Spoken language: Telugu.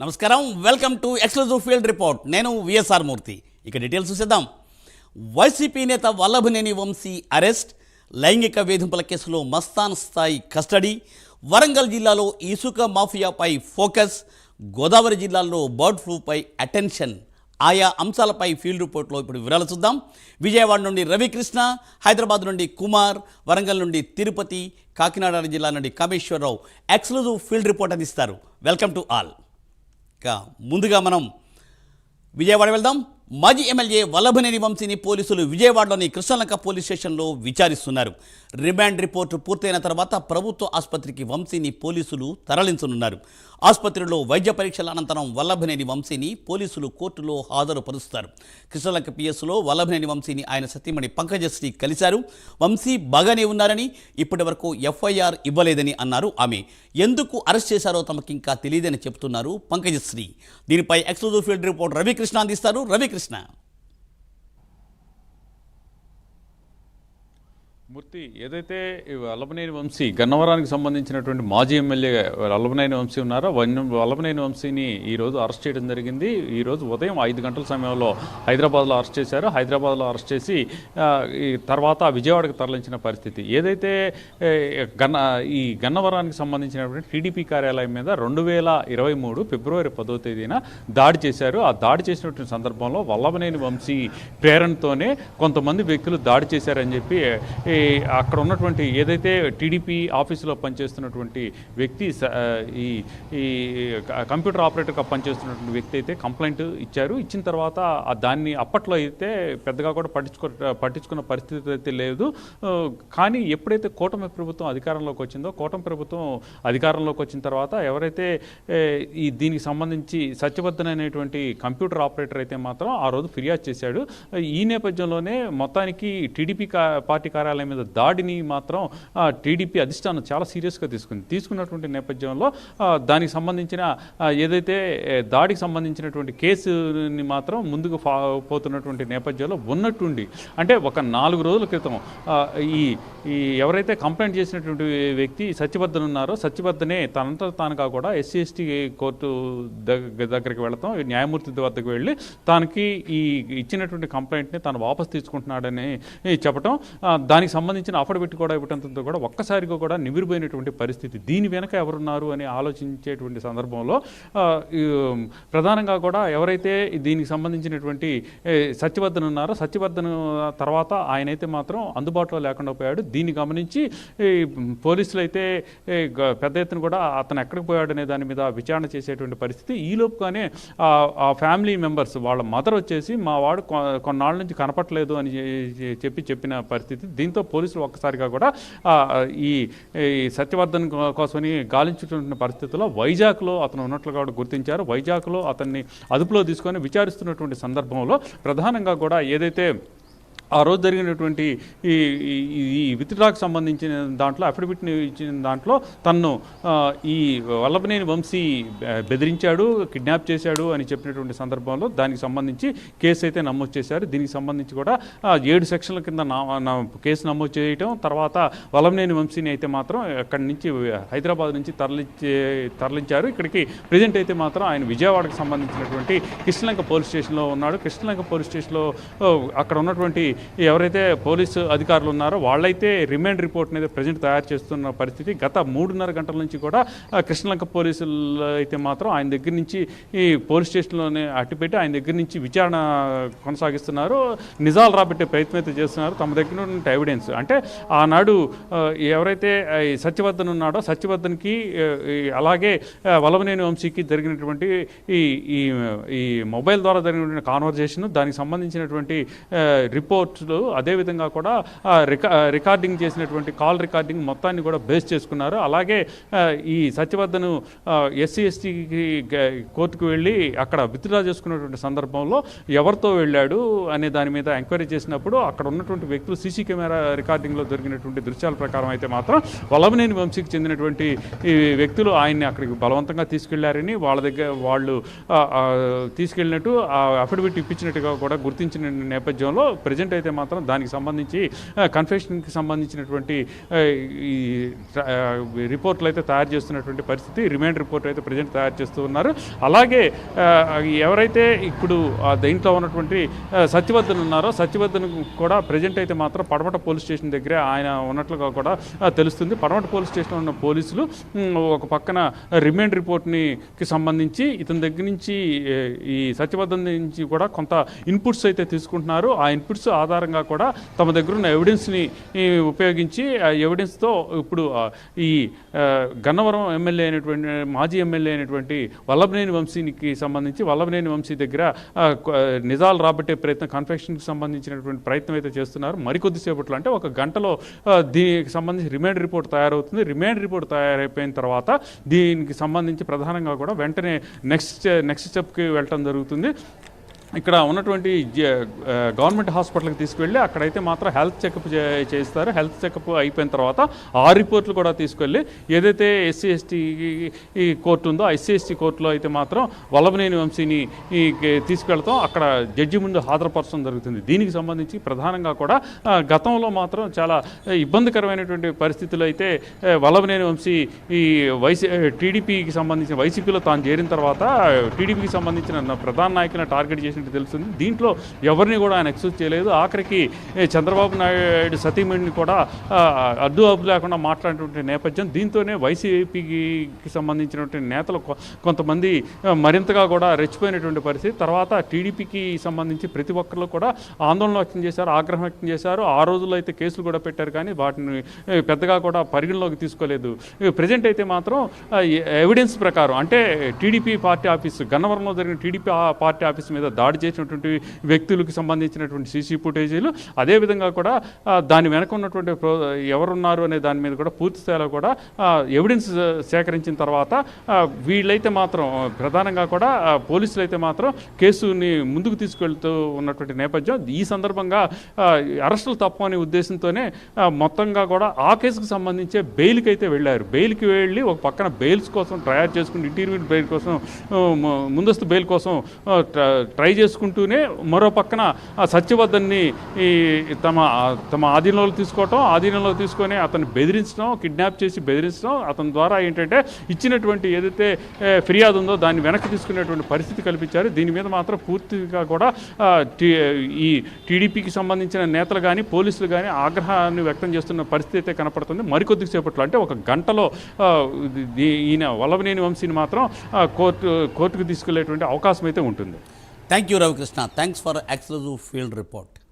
నమస్కారం. Welcome to exclusive field report. నేను విఎస్ఆర్ మూర్తి. ఇక డీటెయిల్స్ చూసేద్దాం. వైసీపీ నేత వల్లభనేని వంశీ అరెస్ట్. లైంగిక వేధింపుల కేసులో మస్తాన్ స్థాయి కస్టడీ. వరంగల్ జిల్లాలో ఇసుక మాఫియాపై ఫోకస్. గోదావరి జిల్లాలో బర్డ్ ఫ్లూపై అటెన్షన్. ఆయా అంశాలపై ఫీల్డ్ రిపోర్ట్లో ఇప్పుడు వివరాలు చూద్దాం. విజయవాడ నుండి రవికృష్ణ హైదరాబాద్ నుండి కుమార్ వరంగల్ నుండి తిరుపతి కాకినాడ జిల్లా నుండి కామేశ్వరరావు ఎక్స్క్లూజివ్ ఫీల్డ్ రిపోర్ట్ అందిస్తారు. Welcome to all. ఇక ముందుగా మనం విజయవాడ వెళ్దాం. మాజీ ఎమ్మెల్యే వల్లభనేని వంశీని పోలీసులు విజయవాడలోని కృష్ణలంక పోలీస్ స్టేషన్లో విచారిస్తున్నారు. రిమాండ్ రిపోర్టు పూర్తయిన తర్వాత ప్రభుత్వ ఆసుపత్రికి వంశీని పోలీసులు తరలించనున్నారు. ఆసుపత్రిలో వైద్య పరీక్షల అనంతరం వల్లభనేని వంశీని పోలీసులు కోర్టులో హాజరుపరుస్తారు. కృష్ణలంక పిఎస్లో వల్లభనేని వంశీని ఆయన సతీమణి పంకజశ్రీ కలిశారు. వంశీ బాగానే ఉన్నారని ఇప్పటి వరకు ఎఫ్ఐఆర్ ఇవ్వలేదని అన్నారు ఆమె. ఎందుకు అరెస్ట్ చేశారో తమకింకా తెలియదని చెబుతున్నారు పంకజశ్రీ. దీనిపై ఎక్స్క్లూజివ్ ఫీల్డ్ రిపోర్ట్ రవికృష్ణ అందిస్తారు. Ravikrishna this now. మూర్తి ఏదైతే అల్లపనేని వంశీ గన్నవరానికి సంబంధించినటువంటి మాజీ ఎమ్మెల్యే అల్లపనేని వంశీ ఉన్నారో వన్య- వల్లభనేని వంశీని ఈ రోజు అరెస్ట్ చేయడం జరిగింది. ఈరోజు ఉదయం ఐదు గంటల సమయంలో హైదరాబాద్లో అరెస్ట్ చేశారు. హైదరాబాద్లో అరెస్ట్ చేసి ఈ తర్వాత విజయవాడకు తరలించిన పరిస్థితి. ఏదైతే గన్న ఈ గన్నవరానికి సంబంధించినటువంటి టీడీపీ కార్యాలయం మీద రెండు వేల ఇరవై మూడు ఫిబ్రవరి పదో తేదీన దాడి చేశారు. ఆ దాడి చేసినటువంటి సందర్భంలో వల్లభనేని వంశీ ప్రేరణతోనే కొంతమంది వ్యక్తులు దాడి చేశారని చెప్పి అక్కడ ఉన్నటువంటి ఏదైతే టీడీపీ ఆఫీసులో పనిచేస్తున్నటువంటి వ్యక్తి స- ఈ ఈ కంప్యూటర్ ఆపరేటర్గా పనిచేస్తున్నటువంటి వ్యక్తి అయితే కంప్లైంట్ ఇచ్చారు. ఇచ్చిన తర్వాత దాన్ని అప్పట్లో అయితే పెద్దగా కూడా పట్టించుకో పట్టించుకున్న పరిస్థితి అయితే లేదు. కానీ ఎప్పుడైతే కూటమి ప్రభుత్వం అధికారంలోకి వచ్చిందో కూటమి ప్రభుత్వం అధికారంలోకి వచ్చిన తర్వాత ఎవరైతే ఈ దీనికి సంబంధించి సత్యవర్ధన్ అనేటువంటి కంప్యూటర్ ఆపరేటర్ అయితే మాత్రం ఆ రోజు ఫిర్యాదు చేశాడు. ఈ నేపథ్యంలోనే మొత్తానికి టీడీపీ పార్టీ కార్యాలయం మీద దాడిని మాత్రం టీడీపీ అధిష్టానం చాలా సీరియస్గా తీసుకుంది. తీసుకున్నటువంటి నేపథ్యంలో దానికి సంబంధించిన ఏదైతే దాడికి సంబంధించినటువంటి కేసుని మాత్రం ముందుకు పోతున్నటువంటి నేపథ్యంలో ఉన్నట్టుండి అంటే ఒక నాలుగు రోజుల క్రితం ఈ ఈ ఎవరైతే కంప్లైంట్ చేసినటువంటి వ్యక్తి సత్యవర్ధన్ ఉన్నారో సత్యవర్ధనే తనంతా తానుగా కూడా ఎస్సీ ఎస్టీ కోర్టు దగ్గరికి వెళతాం న్యాయమూర్తి వద్దకు వెళ్ళి తనకి ఈ ఇచ్చినటువంటి కంప్లైంట్ని తాను వాపస్ తీసుకుంటున్నాడని చెప్పటం దానికి సంబంధించిన అఫడబెట్టి కూడా ఇవ్వటంతో కూడా ఒక్కసారిగా కూడా నిమిరిపోయినటువంటి పరిస్థితి. దీని వెనక ఎవరున్నారు అని ఆలోచించేటువంటి సందర్భంలో ప్రధానంగా కూడా ఎవరైతే దీనికి సంబంధించినటువంటి సత్యవర్ధన్ ఉన్నారో సత్యవర్ధన్ తర్వాత ఆయనైతే మాత్రం అందుబాటులో లేకుండా పోయాడు. దీన్ని గమనించి పోలీసులు అయితే పెద్ద ఎత్తున కూడా అతను ఎక్కడికి పోయాడు అనే దాని మీద విచారణ చేసేటువంటి పరిస్థితి. ఈ ఆ- ఆ ఫ్యామిలీ మెంబర్స్ వాళ్ళ మదర్ వచ్చేసి మా వాడు కొ- కొన్నాళ్ళ నుంచి కనపట్లేదు అని చెప్పి చెప్పిన పరిస్థితి. దీంతో పోలీసులు ఒక్కసారిగా కూడా ఈ ఈ సత్యవర్ధన్ కోసమని గాలించుతున్న పరిస్థితుల్లో వైజాగ్లో అతను ఉన్నట్లుగా కూడా గుర్తించారు. వైజాగ్లో అతన్ని అదుపులో తీసుకొని విచారిస్తున్నటువంటి సందర్భంలో ప్రధానంగా కూడా ఏదైతే ఆ రోజు జరిగినటువంటి ఈ ఈ- విత్డ్రాకు సంబంధించిన దాంట్లో అఫిడవిట్ని ఇచ్చిన దాంట్లో తన్ను ఈ వల్లభనేని వంశీ బె- బెదిరించాడు కిడ్నాప్ చేశాడు అని చెప్పినటువంటి సందర్భంలో దానికి సంబంధించి కేసు అయితే నమోదు చేశారు. దీనికి సంబంధించి కూడా ఏడు సెక్షన్ల కింద నా కేసు నమోదు చేయటం తర్వాత వల్లభనేని వంశీని అయితే మాత్రం అక్కడి నుంచి హైదరాబాద్ నుంచి తరలించే తరలించారు. ఇక్కడికి ప్రజెంట్ అయితే మాత్రం ఆయన విజయవాడకు సంబంధించినటువంటి కృష్ణలంక పోలీస్ స్టేషన్లో ఉన్నాడు. కృష్ణలంక పోలీస్ స్టేషన్లో అక్కడ ఉన్నటువంటి ఎవరైతే పోలీసు అధికారులు ఉన్నారో వాళ్ళైతే రిమాండ్ రిపోర్ట్ అనేది ప్రజెంట్ తయారు చేస్తున్న పరిస్థితి. గత మూడున్నర గంటల నుంచి కూడా కృష్ణలంక పోలీసులు అయితే మాత్రం ఆయన దగ్గర నుంచి ఈ పోలీస్ స్టేషన్లోనే అట్టిపెట్టి ఆయన దగ్గర నుంచి విచారణ కొనసాగిస్తున్నారు. నిజాలు రాబట్టే ప్రయత్నం అయితే చేస్తున్నారు. తమ దగ్గర ఉన్నటువంటి ఎవిడెన్స్ అంటే ఆనాడు ఎవరైతే సత్యవర్ధన్ ఉన్నాడో సత్యవర్ధన్కి అలాగే వలవనేని వంశీకి జరిగినటువంటి ఈ ఈ ఈ మొబైల్ ద్వారా జరిగినటువంటి కాన్వర్జేషన్ దానికి సంబంధించినటువంటి రిపోర్ట్ రిపోర్ట్స్ అదేవిధంగా కూడా రికార్ రికా రికార్డింగ్ చేసినటువంటి కాల్ రికార్డింగ్ మొత్తాన్ని కూడా బేస్ చేసుకున్నారు. అలాగే ఈ సత్యవర్ధన్ ఎస్సీ ఎస్టీకి కోర్టుకు వెళ్ళి అక్కడ విత్డ్రా చేసుకున్నటువంటి సందర్భంలో ఎవరితో వెళ్ళాడు అనే దాని మీద ఎంక్వైరీ చేసినప్పుడు అక్కడ ఉన్నటువంటి వ్యక్తులు సీసీ కెమెరా రికార్డింగ్లో దొరికినటువంటి దృశ్యాల ప్రకారం అయితే మాత్రం వలమనేని వంశీకి చెందినటువంటి ఈ వ్యక్తులు ఆయన్ని అక్కడికి బలవంతంగా తీసుకెళ్ళారని వాళ్ళ దగ్గర వాళ్ళు తీసుకెళ్ళినట్టు ఆ అఫిడవిట్ ఇప్పించినట్టుగా కూడా గుర్తించిన నేపథ్యంలో ప్రజెంట్ అయితే మాత్రం దానికి సంబంధించి కన్ఫెషన్కి సంబంధించినటువంటి ఈ రిపోర్ట్లు అయితే తయారు చేస్తున్నటువంటి పరిస్థితి రిమైండ్ రిపోర్ట్ అయితే ప్రజెంట్ తయారు చేస్తూ ఉన్నారు. అలాగే ఎవరైతే ఇప్పుడు దీంట్లో ఉన్నటువంటి సత్యవర్ధన్ ఉన్నారో సత్యవర్ధన్ కూడా ప్రజెంట్ అయితే మాత్రం పడమట పోలీస్ స్టేషన్ దగ్గరే ఆయన ఉన్నట్లుగా కూడా తెలుస్తుంది. పడమట పోలీస్ స్టేషన్ ఉన్న పోలీసులు ఒక పక్కన రిమైండ్ రిపోర్ట్ని కి సంబంధించి ఇతని దగ్గర నుంచి ఈ సత్యవర్ధన్ నుంచి కూడా కొంత ఇన్పుట్స్ అయితే తీసుకుంటున్నారు. ఆ ఇన్పుట్స్ ఆధారంగా కూడా తమ దగ్గర ఉన్న ఎవిడెన్స్ని ఉపయోగించి ఆ ఎవిడెన్స్తో ఇప్పుడు ఈ గన్నవరం ఎమ్మెల్యే అయినటువంటి మాజీ ఎమ్మెల్యే అయినటువంటి వల్లభనేని వంశీనికి సంబంధించి వల్లభనేని వంశీ దగ్గర నిజాలు రాబట్టే ప్రయత్నం కన్ఫెక్షన్కి సంబంధించినటువంటి ప్రయత్నం అయితే చేస్తున్నారు. మరికొద్దిసేపట్లో అంటే ఒక గంటలో దీనికి సంబంధించి రిమైండ్ రిపోర్ట్ తయారవుతుంది. రిమైండ్ రిపోర్ట్ తయారైపోయిన తర్వాత దీనికి సంబంధించి ప్రధానంగా కూడా వెంటనే నెక్స్ట్ నెక్స్ట్ స్టెప్కి వెళ్ళటం జరుగుతుంది. ఇక్కడ ఉన్నటువంటి జ- గవర్నమెంట్ హాస్పిటల్కి తీసుకువెళ్ళి అక్కడైతే మాత్రం హెల్త్ చెకప్ చేస్తారు హెల్త్ చెకప్ అయిపోయిన తర్వాత ఆ రిపోర్ట్లు కూడా తీసుకెళ్ళి ఏదైతే ఎస్సీ ఎస్టీ ఈ కోర్టు ఉందో ఎస్సీ ఎస్టీ కోర్టులో అయితే మాత్రం వల్లభనేని వంశీని ఈ తీసుకెళ్తాం. అక్కడ జడ్జి ముందు హాజరుపరచడం జరుగుతుంది. దీనికి సంబంధించి ప్రధానంగా కూడా గతంలో మాత్రం చాలా ఇబ్బందికరమైనటువంటి పరిస్థితులు అయితే వల్లభనేని వంశీ ఈ వైసీ టీడీపీకి సంబంధించిన వైసీపీలో తాను చేరిన తర్వాత టీడీపీకి సంబంధించిన ప్రధాన నాయకులను టార్గెట్ చేసినట్టు తెలుస్తుంది. దీంట్లో ఎవరిని కూడా ఆయన ఎక్స్క్యూజ్ చేయలేదు. ఆఖరికి చంద్రబాబు నాయుడు సతీమణిని కూడా అడ్డు అబ్బు లేకుండా మాట్లాడినటువంటి నేపథ్యం దీంతోనే వైసీపీకి సంబంధించినటువంటి నేతలు కొంతమంది మరింతగా కూడా రెచ్చిపోయినటువంటి పరిస్థితి. తర్వాత టీడీపీకి సంబంధించి ప్రతి ఒక్కరు కూడా ఆందోళన వ్యక్తం చేశారు ఆగ్రహం వ్యక్తం చేశారు. ఆ రోజుల్లో అయితే కేసులు కూడా పెట్టారు కానీ వాటిని పెద్దగా కూడా పరిగణలోకి తీసుకోలేదు. ప్రజెంట్ అయితే మాత్రం ఎవిడెన్స్ ప్రకారం అంటే టీడీపీ పార్టీ ఆఫీస్ గన్నవరంలో జరిగిన టీడీపీ ఆ పార్టీ ఆఫీస్ మీద దాడి దాడి చేసినటువంటి వ్యక్తులకు సంబంధించినటువంటి సీసీ ఫుటేజీలు అదేవిధంగా కూడా దాని వెనక ఉన్నటువంటి ఎవరున్నారు అనే దాని మీద కూడా పూర్తి స్థాయిలో కూడా ఎవిడెన్స్ సేకరించిన తర్వాత వీళ్ళైతే మాత్రం ప్రధానంగా కూడా పోలీసులు అయితే మాత్రం కేసుని ముందుకు తీసుకెళ్తూ ఉన్నటువంటి నేపథ్యం. ఈ సందర్భంగా అరెస్టులు తప్పు అనే ఉద్దేశంతోనే మొత్తంగా కూడా ఆ కేసుకు సంబంధించే బెయిల్కి అయితే వెళ్ళారు. బెయిల్కి వెళ్ళి ఒక పక్కన బెయిల్స్ కోసం తయారు చేసుకుని ఇంటీరియర్ బెయిల్ కోసం ముందస్తు బెయిల్ కోసం ట్రై చేసుకుంటూనే మరో పక్కన ఆ సత్యవర్ధన్ని ఈ తమ తమ ఆధీనంలో తీసుకోవటం ఆధీనంలో తీసుకొని అతన్ని బెదిరించడం కిడ్నాప్ చేసి బెదిరించడం అతని ద్వారా ఏంటంటే ఇచ్చినటువంటి ఏదైతే ఫిర్యాదు ఉందో దాన్ని వెనక్కి తీసుకునేటువంటి పరిస్థితి కల్పించారు. దీని మీద మాత్రం పూర్తిగా కూడా ఈ టీడీపీకి సంబంధించిన నేతలు కానీ పోలీసులు కానీ ఆగ్రహాన్ని వ్యక్తం చేస్తున్న పరిస్థితి అయితే కనపడుతుంది. మరికొద్ది సేపట్లో అంటే ఒక గంటలో ఈయన వల్లభనేని వంశీని మాత్రం కోర్టు కోర్టుకు తీసుకెళ్ళేటువంటి అవకాశం అయితే ఉంటుంది. Thank you, Ravi Krishna. Thanks for exclusive field report.